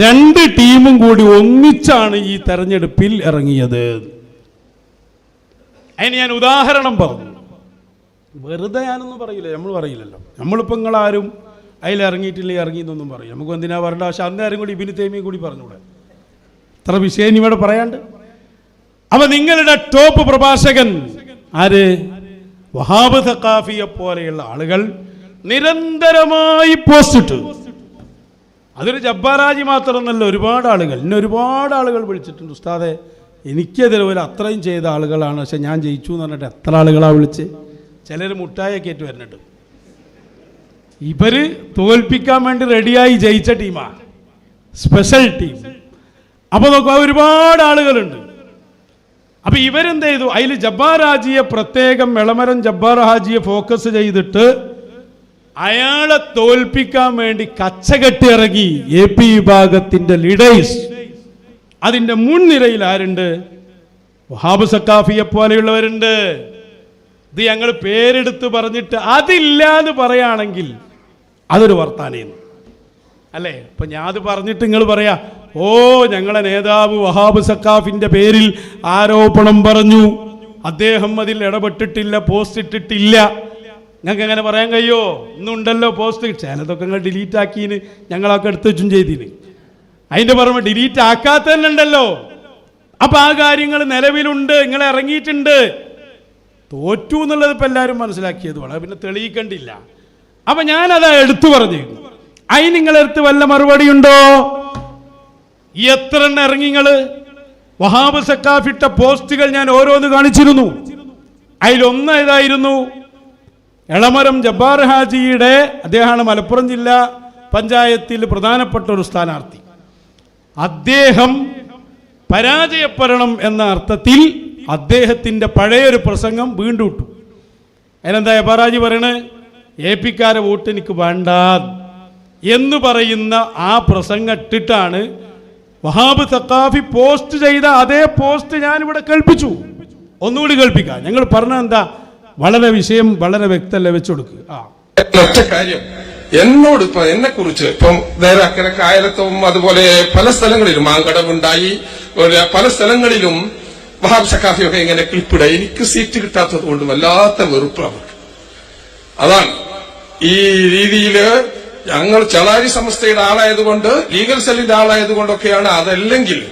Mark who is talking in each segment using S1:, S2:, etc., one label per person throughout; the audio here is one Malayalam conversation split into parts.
S1: രണ്ട് ടീമും കൂടി ഒന്നിച്ചാണ് ഈ തെരഞ്ഞെടുപ്പിൽ ഇറങ്ങിയത്. അതിന് ഞാൻ ഉദാഹരണം പറഞ്ഞു. വെറുതെ ഞാനൊന്നും പറയില്ല നമ്മൾ പറയില്ലല്ലോ. നമ്മളിപ്പോൾ നിങ്ങളാരും അതിൽ ഇറങ്ങിയിട്ടില്ല ഇറങ്ങി എന്നൊന്നും പറയും നമുക്ക് എന്തിനാ പറയേണ്ട പക്ഷെ അന്നേരം കൂടി ഇബിന് തേമിയും കൂടി പറഞ്ഞൂടെ? ഇത്ര വിഷയം ഇവിടെ പറയാണ്ട്. അപ്പൊ നിങ്ങളുടെ ടോപ്പ് പ്രഭാഷകൻ ആര്? വഹാബ് സക്കാഫിയെ പോലെയുള്ള ആളുകൾ നിരന്തരമായി പോസ്റ്റ് ഇട്ടു. അതൊരു ജബ്ബാറാജി മാത്രമെന്നല്ല ഒരുപാട് ആളുകൾ. ഇന്നെ ഒരുപാട് ആളുകൾ വിളിച്ചിട്ടുണ്ട്. ഉസ്താദെ എനിക്കതിലെ അത്രയും ചെയ്ത ആളുകളാണ്. പക്ഷെ ഞാൻ ജയിച്ചു എന്ന് പറഞ്ഞിട്ട് എത്ര ആളുകളാണ് വിളിച്ച്? ചിലർ മുട്ടായൊക്കെ ആയിട്ട് വരുന്നുണ്ട്. ഇവർ തോൽപ്പിക്കാൻ വേണ്ടി റെഡിയായി ജയിച്ച ടീമാണ് സ്പെഷ്യൽ ടീം. അപ്പൊ നോക്കുക ഒരുപാട് ആളുകളുണ്ട്. അപ്പൊ ഇവരെന്ത് ചെയ്തു? അതിൽ ജബ്ബാർ ഹാജിയെ പ്രത്യേകം വിളമരം ജബ്ബാർ ഹാജിയെ ഫോക്കസ് ചെയ്തിട്ട് അയാളെ തോൽപ്പിക്കാൻ വേണ്ടി കച്ചകെട്ടി ഇറങ്ങി എ പി വിഭാഗത്തിന്റെ ലീഡേഴ്സ് അതിന്റെ മുൻനിരയിൽ ആരുണ്ട്? വഹാബ് സക്കാഫിയെ പോലെയുള്ളവരുണ്ട്. ഇത് ഞങ്ങൾ പേരെടുത്ത് പറഞ്ഞിട്ട് അതില്ല എന്ന് പറയുകയാണെങ്കിൽ അതൊരു വർത്താനേന്ന്. അല്ലേ? ഇപ്പൊ ഞാൻ അത് പറഞ്ഞിട്ട് നിങ്ങൾ പറയാ ഓ ഞങ്ങളെ നേതാവ് വഹാബ് സക്കാഫിന്റെ പേരിൽ ആരോപണം പറഞ്ഞു. അദ്ദേഹം അതിൽ ഇടപെട്ടിട്ടില്ല പോസ്റ്റ് ഇട്ടിട്ടില്ല. ഞങ്ങൾക്ക് എങ്ങനെ പറയാൻ കഴിയോ? ഇന്നുണ്ടല്ലോ പോസ്റ്റ് ചിലതൊക്കെ നിങ്ങൾ ഡിലീറ്റ് ആക്കിന് ഞങ്ങളൊക്കെ എടുത്ത് വെച്ചും ചെയ്തിന്. അതിന്റെ പുറമെ ഡിലീറ്റ് ആക്കാത്ത തന്നെ ഉണ്ടല്ലോ. അപ്പം ആ കാര്യങ്ങൾ നിലവിലുണ്ട്. നിങ്ങൾ ഇറങ്ങിയിട്ടുണ്ട്. തോറ്റു എന്നുള്ളത് ഇപ്പം എല്ലാവരും മനസ്സിലാക്കിയത് വളരെ പിന്നെ തെളിയിക്കണ്ടില്ല. അപ്പം ഞാനത് എടുത്തു പറഞ്ഞു അതിന് നിങ്ങളെടുത്ത് വല്ല മറുപടി ഉണ്ടോ? എത്ര എണ്ണം ഇറങ്ങി നിങ്ങൾ വഹാബ് സക്കാഫിട്ട പോസ്റ്റുകൾ ഞാൻ ഓരോന്ന് കാണിച്ചിരുന്നു. അതിലൊന്ന് ഏതായിരുന്നു? എളമരം ജബ്ബാർ ഹാജിയുടെ അദ്ദേഹമാണ് മലപ്പുറം ജില്ലാ പഞ്ചായത്തിൽ പ്രധാനപ്പെട്ട ഒരു സ്ഥാനാർത്ഥി. അദ്ദേഹം പരാജയപ്പെടണം എന്ന അർത്ഥത്തിൽ അദ്ദേഹത്തിന്റെ പഴയൊരു പ്രസംഗം വീണ്ടും ഇട്ടു. അതിനെന്താ എബാറാജി പറയണേ? എ പിക്കാരെ വോട്ട് എനിക്ക് വേണ്ട എന്ന് പറയുന്ന ആ പ്രസംഗം ഇട്ടിട്ടാണ് വഹാബ് സത്താഫി പോസ്റ്റ് ചെയ്ത അതേ പോസ്റ്റ് ഞാനിവിടെ കേൾപ്പിച്ചു. ഒന്നുകൂടി കേൾപ്പിക്കാം. ഞങ്ങൾ പറഞ്ഞ എന്താ? വളരെ വിഷയം വളരെ വ്യക്തമല്ല വെച്ചുകൊടുക്കുക ആ.
S2: ഒറ്റ കാര്യം. എന്നോട് ഇപ്പൊ എന്നെ കുറിച്ച് ഇപ്പം നേരെ അക്കരെ കായലത്തും അതുപോലെ പല സ്ഥലങ്ങളിലും മാങ്കടമുണ്ടായി പല സ്ഥലങ്ങളിലും വഹാബ് സക്കാഫിയൊക്കെ ഇങ്ങനെ ക്ലിപ്പിട. എനിക്ക് സീറ്റ് കിട്ടാത്തത് കൊണ്ട് വല്ലാത്ത വെറുപ്പ് അവർക്ക്. അതാണ് ഈ രീതിയിൽ ഞങ്ങൾ ചളാരി സമസ്തയുടെ ആളായതുകൊണ്ട് ലീഗൽ സെല്ലിന്റെ ആളായതുകൊണ്ടൊക്കെയാണ് അതല്ലെങ്കിൽ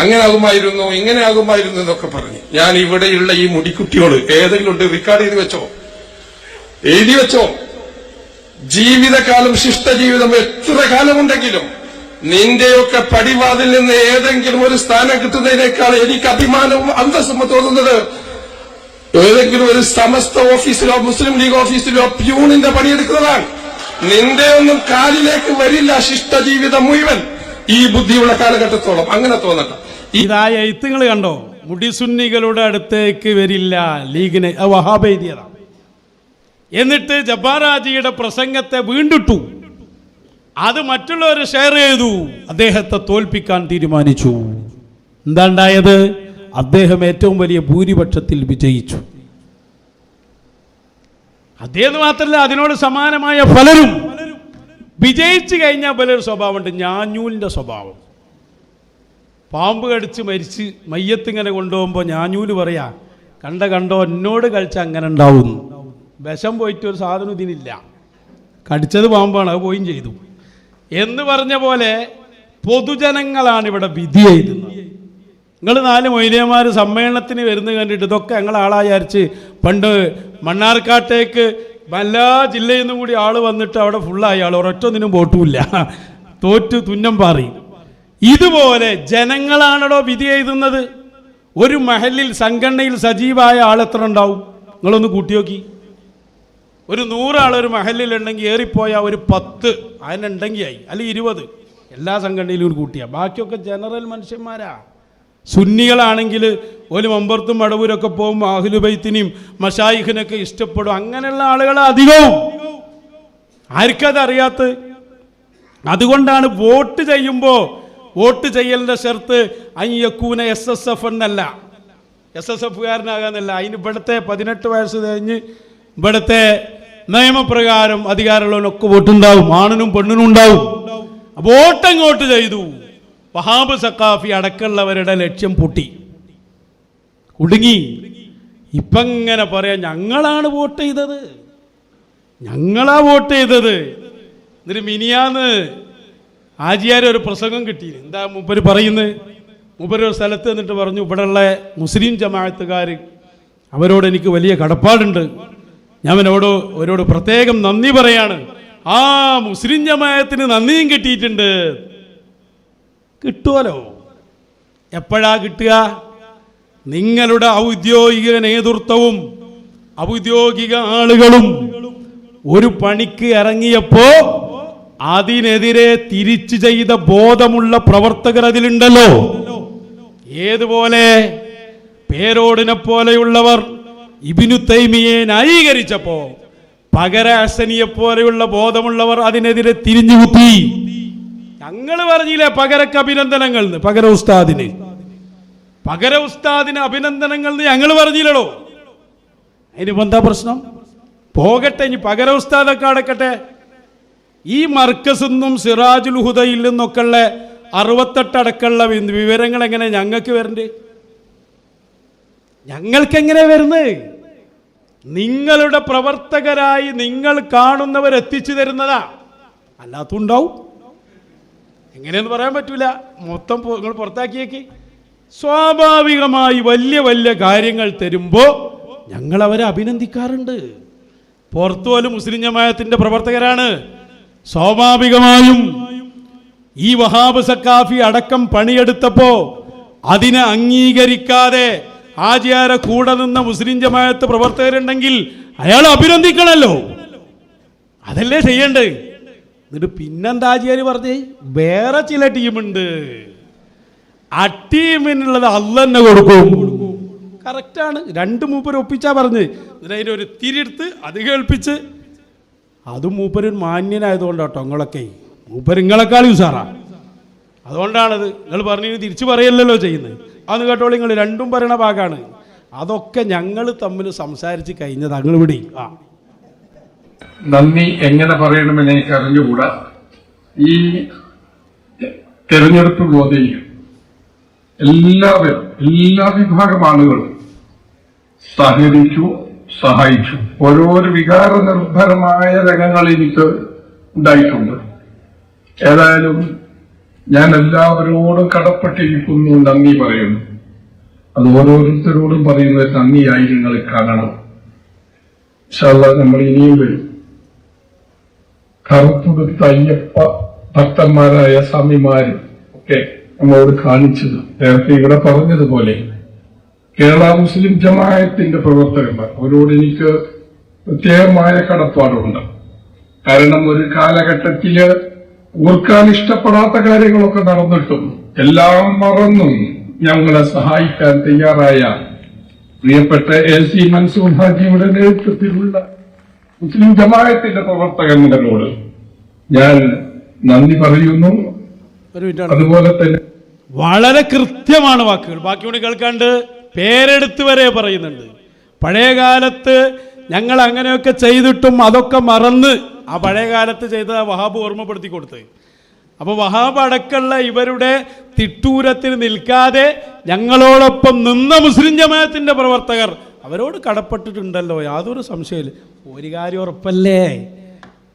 S2: അങ്ങനെ ആകുമായിരുന്നു ഇങ്ങനെ ആകുമായിരുന്നു എന്നൊക്കെ പറഞ്ഞു. ഞാൻ ഇവിടെയുള്ള ഈ മുടിക്കുട്ടിയോട് ഏതെങ്കിലും ഉണ്ട് റെക്കോർഡ് ചെയ്ത് വെച്ചോ? എഴുതി വെച്ചോ? ജീവിതകാലം ശിഷ്ടജീവിതം എത്ര കാലമുണ്ടെങ്കിലും നിന്റെയൊക്കെ പടിവാതിൽ നിന്ന് ഏതെങ്കിലും ഒരു സ്ഥാനം കിട്ടുന്നതിനേക്കാൾ എനിക്ക് അഭിമാനവും അന്തസ്സും തോന്നുന്നത് ഏതെങ്കിലും ഒരു സമസ്ത ഓഫീസിലോ മുസ്ലിം ലീഗ് ഓഫീസിലോ പ്യൂണിന്റെ പണിയെടുക്കുന്നതാണ്. നിന്റെ ഒന്നും കാലിലേക്ക് വരില്ല ശിഷ്ട ജീവിതം മുഴുവൻ. ഈ ബുദ്ധിയുള്ള കാലഘട്ടത്തോളം അങ്ങനെ തോന്നണ്ട. ഈ
S1: ഇതായ എഴുത്തുകൾ കണ്ടോ? മുടിസുന്നികളുടെ അടുത്തേക്ക് വരില്ല. ലീഗിനെ വഹാബ് എന്നിട്ട് ജബ്ബാറാജിയുടെ പ്രസംഗത്തെ വീണ്ടിട്ടു. അത് മറ്റുള്ളവർ ഷെയർ ചെയ്തു. അദ്ദേഹത്തെ തോൽപ്പിക്കാൻ തീരുമാനിച്ചു. എന്താ ഉണ്ടായത് അദ്ദേഹം ഏറ്റവും വലിയ ഭൂരിപക്ഷത്തിൽ വിജയിച്ചു. അദ്ദേഹം മാത്രമല്ല അതിനോട് സമാനമായ പലരും. വിജയിച്ചു കഴിഞ്ഞാൽ പലരും സ്വഭാവമുണ്ട്. ഞാഞ്ഞൂലിന്റെ സ്വഭാവം. പാമ്പ് കടിച്ച് മരിച്ച് മയ്യത്ത് ഇങ്ങനെ കൊണ്ടുപോകുമ്പോൾ ഞാഞ്ഞൂൽ പറയാ കണ്ട കണ്ടോ എന്നോട് കഴിച്ച അങ്ങനെ ഉണ്ടാവും വിഷം പോയിട്ട് ഒരു സാധനം ഇതിനില്ല. കടിച്ചത് പാമ്പാണ് അത് പോയും ചെയ്തു. എന്ന് പറഞ്ഞ പോലെ പൊതുജനങ്ങളാണ് ഇവിടെ വിധി എഴുതുന്നത്. നിങ്ങൾ നാല് മൊയ്ലിയന്മാർ സമ്മേളനത്തിന് വരുന്നത് കണ്ടിട്ട് ഇതൊക്കെ ഞങ്ങൾ ആളാചാരിച്ച് പണ്ട് മണ്ണാർക്കാട്ടേക്ക് എല്ലാ ജില്ലയിൽ നിന്നും കൂടി ആൾ വന്നിട്ട് അവിടെ ഫുള്ളായി ആൾ ഒരൊറ്റൊന്നിനും വോട്ടുമില്ല തോറ്റു തുന്നം പാറി. ഇതുപോലെ ജനങ്ങളാണല്ലോ വിധി എഴുതുന്നത്. ഒരു മഹലിൽ സംഘടനയിൽ സജീവായ ആൾ എത്ര ഉണ്ടാവും നിങ്ങളൊന്ന് കൂട്ടി നോക്കി. ഒരു നൂറാൾ ഒരു മഹലിലുണ്ടെങ്കിൽ ഏറിപ്പോയാൽ ഒരു പത്ത്. അതിനുണ്ടെങ്കിൽ ആയി അല്ലെങ്കിൽ ഇരുപത്. എല്ലാ സംഘടനയിലും കൂട്ടിയാ. ബാക്കിയൊക്കെ ജനറൽ മനുഷ്യന്മാരാ. സുന്നികളാണെങ്കിൽ ഒരു മമ്പർത്തും മടവൂരൊക്കെ പോകും അഹ്ലുബൈത്തിനെയും മഷായിഖിനൊക്കെ ഇഷ്ടപ്പെടും. അങ്ങനെയുള്ള ആളുകൾ അധികവും. ആർക്കതറിയാത്ത അതുകൊണ്ടാണ് വോട്ട് ചെയ്യുമ്പോൾ വോട്ട് ചെയ്യലിന്റെ ഷർത്ത് അയ്യക്കൂന എസ് എസ് എഫ് എന്നല്ല. എസ് എസ് എഫുകാരനാകാന്നല്ല അതിന് ഇവിടുത്തെ പതിനെട്ട് വയസ്സ് കഴിഞ്ഞ് ഇവിടുത്തെ നിയമപ്രകാരം അധികാരമുള്ളവനൊക്കെ വോട്ടുണ്ടാവും. ആണിനും പെണ്ണിനും ഉണ്ടാവും. വോട്ടങ്ങോട്ട് ചെയ്തു. വഹാബ് സക്കാഫി അടക്കമുള്ളവരുടെ ലക്ഷ്യം പൊട്ടി. കുടുങ്ങി. ഇപ്പം ഇങ്ങനെ പറയാം ഞങ്ങളാണ് വോട്ട് ചെയ്തത്. ഞങ്ങളാ വോട്ട് ചെയ്തത്. എന്നിട്ട് മിനിയാന്ന് ആജിയാര് ഒരു പ്രസംഗം കിട്ടി എന്താ മൂപ്പര് പറയുന്നത് മൂപ്പര് ഒരു സ്ഥലത്ത് നിന്നിട്ട് പറഞ്ഞു ഇവിടെയുള്ള മുസ്ലിം ജമാഅത്തുകാർ അവരോട് എനിക്ക് വലിയ കടപ്പാടുണ്ട്. ഞാൻ അവനോട് അവരോട് പ്രത്യേകം നന്ദി പറയാണ്. ആ മുസ്ലിം ജമായത്തിന് നന്ദിയും കിട്ടിയിട്ടുണ്ട്. കിട്ടുമല്ലോ എപ്പോഴാ കിട്ടുക? നിങ്ങളുടെ ഔദ്യോഗിക നേതൃത്വവും ഔദ്യോഗിക ആളുകളും ഒരു പണിക്ക് ഇറങ്ങിയപ്പോ അതിനെതിരെ തിരിച്ചു ചെയ്ത ബോധമുള്ള പ്രവർത്തകർ അതിലുണ്ടല്ലോ. ഏതുപോലെ പേരോടിനെ പോലെയുള്ളവർ ഇബിനു തൈമിയെ ന്യായീകരിച്ചപ്പോ പകര അസനിയെ പോലെയുള്ള ബോധമുള്ളവർ അതിനെതിരെ തിരിഞ്ഞു കുത്തി. ഞങ്ങൾ പറഞ്ഞില്ലേ പകരക്ക് അഭിനന്ദനങ്ങൾ പകര ഉസ്താദിന്. പകര ഉസ്താദിന് അഭിനന്ദനങ്ങൾ ഞങ്ങൾ പറഞ്ഞില്ലടോ. അതിനിപ്പോ എന്താ പ്രശ്നം? പോകട്ടെ ഇനി പകര ഉസ്താദൊക്കെ അടക്കട്ടെ ഈ മർക്കസിൽ നിന്നും സിറാജുൽ ഹുദയിൽ നിന്നൊക്കെയുള്ള അറുപത്തെട്ടടക്കമുള്ള അറുപത്തെട്ട് വിവരങ്ങൾ എങ്ങനെ ഞങ്ങൾക്ക് വരണ്ട്? ഞങ്ങൾക്ക് എങ്ങനെ വരുന്നത് നിങ്ങളുടെ പ്രവർത്തകരായി നിങ്ങൾ കാണുന്നവർ എത്തിച്ചു തരുന്നതാ. അല്ലാത്തുണ്ടാവും എങ്ങനെയെന്ന് പറയാൻ പറ്റൂല. മൊത്തം നിങ്ങൾ പുറത്താക്കിയേക്ക്. സ്വാഭാവികമായി വലിയ വലിയ കാര്യങ്ങൾ തരുമ്പോൾ ഞങ്ങൾ അവരെ അഭിനന്ദിക്കാറുണ്ട്. പുറത്തു പോലും മുസ്ലിം ജമായത്തിന്റെ പ്രവർത്തകരാണ്. സ്വാഭാവികമായും ഈ വഹാബ് സക്കാഫി അടക്കം പണിയെടുത്തപ്പോ അതിനെ അംഗീകരിക്കാതെ ആചാര കൂടെ നിന്ന മുസ്ലിം ജമായത്ത് പ്രവർത്തകരുണ്ടെങ്കിൽ അയാൾ അഭിനന്ദിക്കണല്ലോ. അതല്ലേ ചെയ്യണ്ടേ എന്നിട്ട് പിന്നെന്താ ആചാര്യ പറഞ്ഞേ? വേറെ ചില ടീമുണ്ട്. ആ ടീമിനുള്ളത് അല്ല തന്നെ കൊടുക്കും. കറക്റ്റാണ് രണ്ട് മൂപ്പർ ഒപ്പിച്ചാ പറഞ്ഞ്. എന്നിട്ട് തിരിയെടുത്ത് അത് കേൾപ്പിച്ച് അതും മൂപ്പര് മാന്യനായതുകൊണ്ട് കേട്ടോ നിങ്ങളൊക്കെ. മൂപ്പര് നിങ്ങളെക്കാളും സാറാ അതുകൊണ്ടാണത്. നിങ്ങൾ പറഞ്ഞു തിരിച്ചു പറയല്ലല്ലോ ചെയ്യുന്നത്. അന്ന് കേട്ടോളി നിങ്ങൾ രണ്ടും പറയണ ഭാഗമാണ് അതൊക്കെ ഞങ്ങൾ തമ്മിൽ സംസാരിച്ച് കഴിഞ്ഞത് അങ്ങ് ഇവിടെ ആ.
S3: നന്ദി. എങ്ങനെ പറയണമെന്ന് എനിക്ക് അറിഞ്ഞുകൂടാ. ഈ തെരഞ്ഞെടുപ്പ് ഗോതയിൽ എല്ലാവരും എല്ലാ വിഭാഗം ആളുകളും സഹകരിച്ചു. സഹായിച്ചു. ഓരോരോ വികാര നിർഭരമായ രംഗങ്ങൾ എനിക്ക് ഉണ്ടായിട്ടുണ്ട്. ഏതായാലും ഞാൻ എല്ലാവരോടും കടപ്പെട്ടിരിക്കുന്നു നന്ദി പറയുന്നു. അത് ഓരോരുത്തരോടും പറയുന്ന നന്ദിയായി നിങ്ങൾ കാണണം. ശാല നമ്മൾ ഇനിയും വരും. കറുത്തുടുത്ത അയ്യപ്പ ഭക്തന്മാരായ സ്വാമിമാര് ഒക്കെ നമ്മളോട് കാണിച്ചത്. നേരത്തെ ഇവിടെ പറഞ്ഞതുപോലെ കേരള മുസ്ലിം ജമായത്തിന്റെ പ്രവർത്തകന്മാർ അവരോട് എനിക്ക് പ്രത്യേകമായ കടപ്പാടുണ്ട്. കാരണം ഒരു കാലഘട്ടത്തിൽ ഓർക്കാൻ ഇഷ്ടപ്പെടാത്ത കാര്യങ്ങളൊക്കെ നടന്നിട്ടും എല്ലാം മറന്നും ഞങ്ങളെ സഹായിക്കാൻ തയ്യാറായ പ്രിയപ്പെട്ട എ സി മൻസൂർ ഹാജിയുടെ നേതൃത്വത്തിലുള്ള മുസ്ലിം ജമായത്തിന്റെ പ്രവർത്തകന്മാരോട് ഞാൻ നന്ദി പറയുന്നു. അതുപോലെ തന്നെ
S1: വളരെ കൃത്യമാണ് വാക്കുകൾ. ബാക്കി കൂടി കേൾക്കാണ്ട് പേരെടുത്ത് വരെ പറയുന്നുണ്ട്. പഴയ കാലത്ത് ഞങ്ങൾ അങ്ങനെയൊക്കെ ചെയ്തിട്ടും അതൊക്കെ മറന്ന് ആ പഴയ കാലത്ത് ചെയ്ത വഹാബ് ഓർമ്മപ്പെടുത്തി കൊടുത്ത് അപ്പോൾ വഹാബ് അടക്കമുള്ള ഇവരുടെ തിട്ടൂരത്തിൽ നിൽക്കാതെ ഞങ്ങളോടൊപ്പം നിന്ന മുസ്ലിം ജമാഅത്തിന്റെ പ്രവർത്തകർ അവരോട് കടപ്പെട്ടിട്ടുണ്ടല്ലോ യാതൊരു സംശയമില്ല ഒരു കാര്യം ഉറപ്പല്ലേ?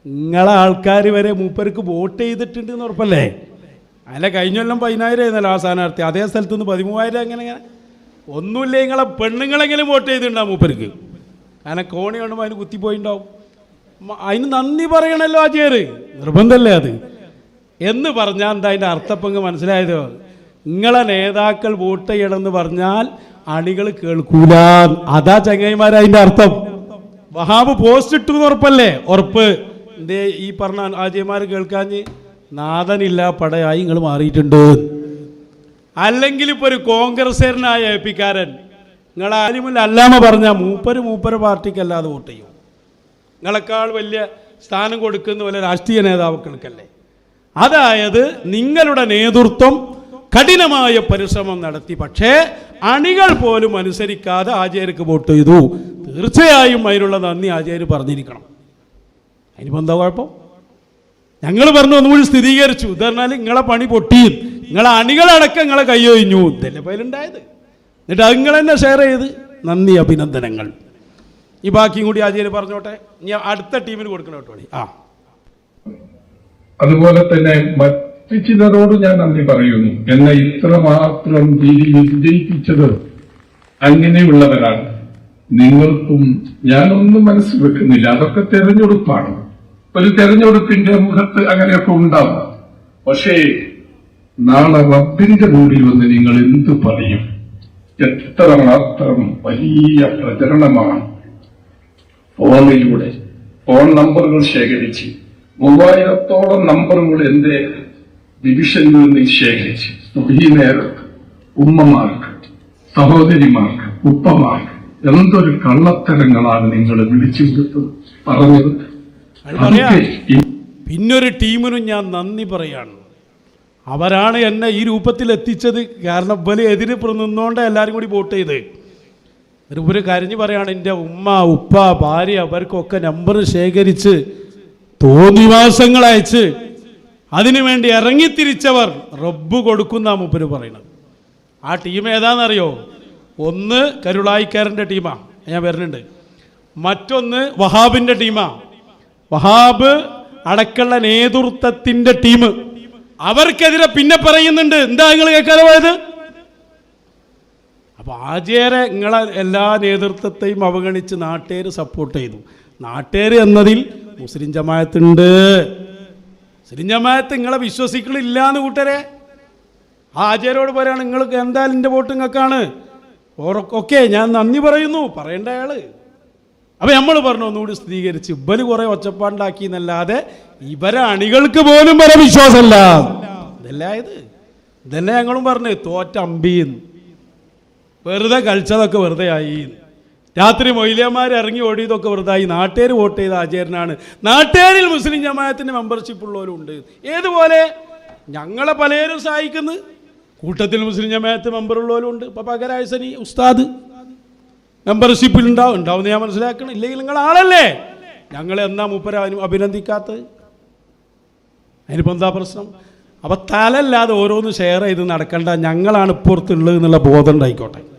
S1: നിങ്ങളെ ആൾക്കാർ വരെ മൂപ്പർക്ക് വോട്ട് ചെയ്തിട്ടുണ്ട് എന്ന് ഉറപ്പല്ലേ? അല്ല കഴിഞ്ഞ കൊല്ലം പതിനായിരം ആയിരുന്നല്ലോ ആ സ്ഥാനാർത്ഥി. അതേ സ്ഥലത്ത് നിന്ന് പതിമൂവായിരം അങ്ങനെ എങ്ങനെ ഒന്നുമില്ല നിങ്ങളെ പെണ്ണുങ്ങളെങ്കിലും വോട്ട് ചെയ്തിട്ടുണ്ടാവും മൂപ്പർക്ക്? കാരണം കോണി കാണുമ്പോൾ അതിന് കുത്തിപ്പോയിണ്ടാവും അതിന് നന്ദി പറയണല്ലോ ചേര് നിർബന്ധമല്ലേ അത്? എന്ന് പറഞ്ഞാൽ എന്താ അതിന്റെ അർത്ഥപ്പങ്ക് മനസ്സിലായത്? നിങ്ങളെ നേതാക്കൾ വോട്ട് ചെയ്യണമെന്ന് പറഞ്ഞാൽ അണികൾ കേൾക്കൂല. അതാ ചങ്ങായിമാർ അതിന്റെ അർത്ഥം. വഹാബ് പോസ്റ്റ് ഇട്ടു എന്ന് ഉറപ്പല്ലേ? ഉറപ്പ്. എന്തേ ഈ പറഞ്ഞ ആജയമാർ കേൾക്കാഞ്ഞ് നാഥനില്ല പടയായി നിങ്ങൾ മാറിയിട്ടുണ്ട്. അല്ലെങ്കിൽ ഇപ്പോൾ ഒരു കോൺഗ്രസ്സുകാരനായ എ പിക്കാരൻ നിങ്ങൾ ആലിമുൽ അല്ലാമ പറഞ്ഞാൽ മൂപ്പര് മൂപ്പര് പാർട്ടിക്കല്ലാതെ വോട്ട് ചെയ്യും. നിങ്ങളെക്കാൾ വലിയ സ്ഥാനം കൊടുക്കുന്ന പോലെ രാഷ്ട്രീയ നേതാവുകൾക്കല്ലേ അതായത് നിങ്ങളുടെ നേതൃത്വം കഠിനമായ പരിശ്രമം നടത്തി പക്ഷേ അണികൾ പോലും അനുസരിക്കാതെ ആചാര്യക്ക് വോട്ട് ചെയ്തു. തീർച്ചയായും അതിനുള്ള നന്ദി ആചാര്യ പറഞ്ഞിരിക്കണം. അതിനിപ്പോൾ എന്താ കുഴപ്പം? ഞങ്ങൾ പറഞ്ഞു ഒന്നുകൂടി സ്ഥിരീകരിച്ചു. ഇത് പറഞ്ഞാൽ നിങ്ങളെ പണി പൊട്ടിയും. നിങ്ങളെ അണികളടക്കം നിങ്ങളെ കൈയൊഴിഞ്ഞു. ഇതല്ലേ എന്നിട്ട് അത് നിങ്ങൾ തന്നെ ഷെയർ ചെയ്ത്. നന്ദി അഭിനന്ദനങ്ങൾ. ഈ ബാക്കിയും കൂടി ആചാര്യ പറഞ്ഞോട്ടെ. ഞാൻ അടുത്ത ടീമിന് കൊടുക്കണം കേട്ടോ ആ.
S3: അതുപോലെ തന്നെ മറ്റു ചിലരോട് ഞാൻ നന്ദി പറയുന്നു. എന്നെ ഇത്രമാത്രം രീതിയിൽ വിജയിപ്പിച്ചത് അങ്ങനെയുള്ളവരാണ്. നിങ്ങൾക്കും ഞാനൊന്നും മനസ്സിൽ വെക്കുന്നില്ല. അതൊക്കെ തെരഞ്ഞെടുപ്പാണ്. ഒരു തെരഞ്ഞെടുപ്പിന്റെ മുഖത്ത് അങ്ങനെയൊക്കെ ഉണ്ടാവും. പക്ഷേ നാളെ റബ്ബിന്റെ മുമ്പിൽ വന്ന് നിങ്ങൾ എന്ത് പറയും? എത്ര മാത്രം വലിയ പ്രചരണമാണ്. ഫോണിലൂടെ ഫോൺ നമ്പറുകൾ ശേഖരിച്ച് മൂവായിരത്തോളം നമ്പറുകൾ എന്റെ ഡിവിഷനിൽ നിന്ന് ശേഖരിച്ച് ഈ നേരത്ത് ഉമ്മമാർക്ക് സഹോദരിമാർക്ക് ഉപ്പമാർക്ക് എന്തൊരു കള്ളത്തരങ്ങളാണ് നിങ്ങൾ വിളിച്ചു കൊടുത്തത് പറഞ്ഞത്.
S1: പിന്നൊരു ടീമിനും ഞാൻ നന്ദി പറയാണ്. അവരാണ് എന്നെ ഈ രൂപത്തിൽ എത്തിച്ചത് കാരണം ഇവർ എതിര് നിന്നുകൊണ്ട് എല്ലാവരും കൂടി വോട്ട് ചെയ്ത്. ഒരു കരഞ്ഞു പറയാണ് എന്റെ ഉമ്മ ഉപ്പ ഭാര്യ അവർക്കൊക്കെ നമ്പർ ശേഖരിച്ച് തോന്നിവാസങ്ങൾ അയച്ച് അതിനുവേണ്ടി ഇറങ്ങിത്തിരിച്ചവർ റബ്ബ് കൊടുക്കുന്ന മുപ്പര് പറയുന്നത് ആ ടീം ഏതാണെന്നറിയോ? ഒന്ന് കരുളായിക്കാരന്റെ ടീമാണ് ഞാൻ വരുന്നുണ്ട്. മറ്റൊന്ന് വഹാബിന്റെ ടീമാണ് വഹാബ് അടക്കമുള്ള നേതൃത്വത്തിന്റെ ടീം. അവർക്കെതിരെ പിന്നെ പറയുന്നുണ്ട്. എന്താ നിങ്ങൾ കേൾക്കാതെ പോയത്? അപ്പൊ ആചേരെ നിങ്ങളെ എല്ലാ നേതൃത്വത്തെയും അവഗണിച്ച് നാട്ടുകാർ സപ്പോർട്ട് ചെയ്തു. നാട്ടുകാർ എന്നതിൽ മുസ്ലിം ജമായത്തുണ്ട് മുസ്ലിം ജമായത്ത് നിങ്ങളെ വിശ്വസിക്കണില്ല എന്ന് കൂട്ടരെ. ആ ആചാര്യോട് പറയാണ് നിങ്ങൾക്ക് എന്തായാലും എന്റെ വോട്ട് നിങ്ങൾക്കാണ്. ഓക്കെ ഞാൻ നന്ദി പറയുന്നു. പറയേണ്ട അപ്പൊ നമ്മൾ പറഞ്ഞു ഒന്നുകൂടി സ്ഥിരീകരിച്ച്. ഇവർ കുറേ ഒച്ചപ്പാണ്ടാക്കി എന്നല്ലാതെ ഇവരെ അണികൾക്ക് പോലും വരെ വിശ്വാസമല്ല. ഇതല്ല ഇത്? ഇതന്നെ ഞങ്ങളും പറഞ്ഞു തോറ്റ അമ്പീന്ന് വെറുതെ കളിച്ചതൊക്കെ വെറുതെ ആയി രാത്രി മൊയ്ലിയന്മാർ ഇറങ്ങി ഓടിയതൊക്കെ വെറുതെ ആയി നാട്ടുകാർ വോട്ട് ചെയ്ത ആചാര്യനാണ്. നാട്ടുകാരിൽ മുസ്ലിം ജമാഅത്തിന്റെ മെമ്പർഷിപ്പ് ഉള്ളവരും ഉണ്ട്. ഏതുപോലെ? ഞങ്ങളെ പലരും സഹായിക്കുന്നു. കൂട്ടത്തിൽ മുസ്ലിം ജമാഅത്ത് മെമ്പർ ഉള്ളവരും ഉണ്ട്. ഇപ്പൊ പകരായസനി ഉസ്താദ്. മെമ്പർഷിപ്പിൽ ഉണ്ടാവും. ഉണ്ടാവുമെന്ന് ഞാൻ മനസ്സിലാക്കണം. ഇല്ലെങ്കിൽ നിങ്ങൾ ആളല്ലേ? ഞങ്ങൾ എന്നാ മൂപ്പര അഭിനന്ദിക്കാത്തത്? അതിനിപ്പോൾ എന്താ പ്രശ്നം? അപ്പം തലല്ലാതെ ഓരോന്ന് ഷെയർ ചെയ്ത് നടക്കണ്ട. ഞങ്ങളാണ് ഇപ്പുറത്തുള്ളത് എന്നുള്ള ബോധം ഉണ്ടായിക്കോട്ടെ.